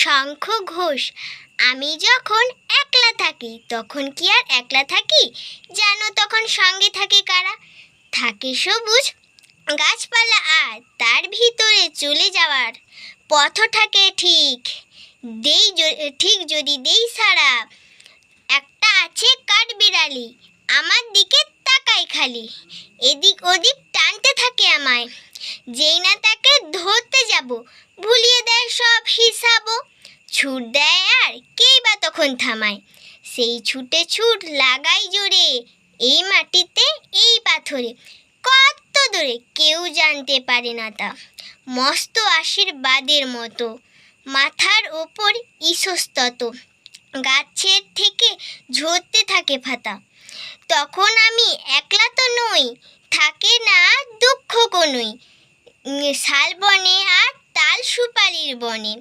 শঙ্খ ঘোষ। আমি যখন একলা থাকি, তখন কি আর একলা থাকি? জানো তখন সঙ্গে থাকে কারা? থাকে সবুজ গাছপালা আর তার ভিতরে চলে যাওয়ার পথ থাকে ঠিক। দেই ঠিক যদি দেই সারা। একটা আছে কাঠ বিড়ালি আমার দিকে তাকাই খালি। এদিক ওদিক টানতে থাকে আমায়। যেই না তাকে ধরতে যাব, ভুলিয়ে দেয় সব হিসাবও ছুট দেয় আর কেই বা তখন থামায়। সেই ছুটে ছুট লাগাই জোরে, এই মাটিতে, এই পাথরে। কত দূরে কেউ জানতে পারে না তা। মস্ত আশীর্বাদের মতো। মাথার ওপর ইসস্তত। গাছের থেকে ঝরতে থাকে ফাতা। তখন আমি একলা তো নই, থাকে না দুঃখ কোনোই। শালবনে আর তাল সুপারির বনে।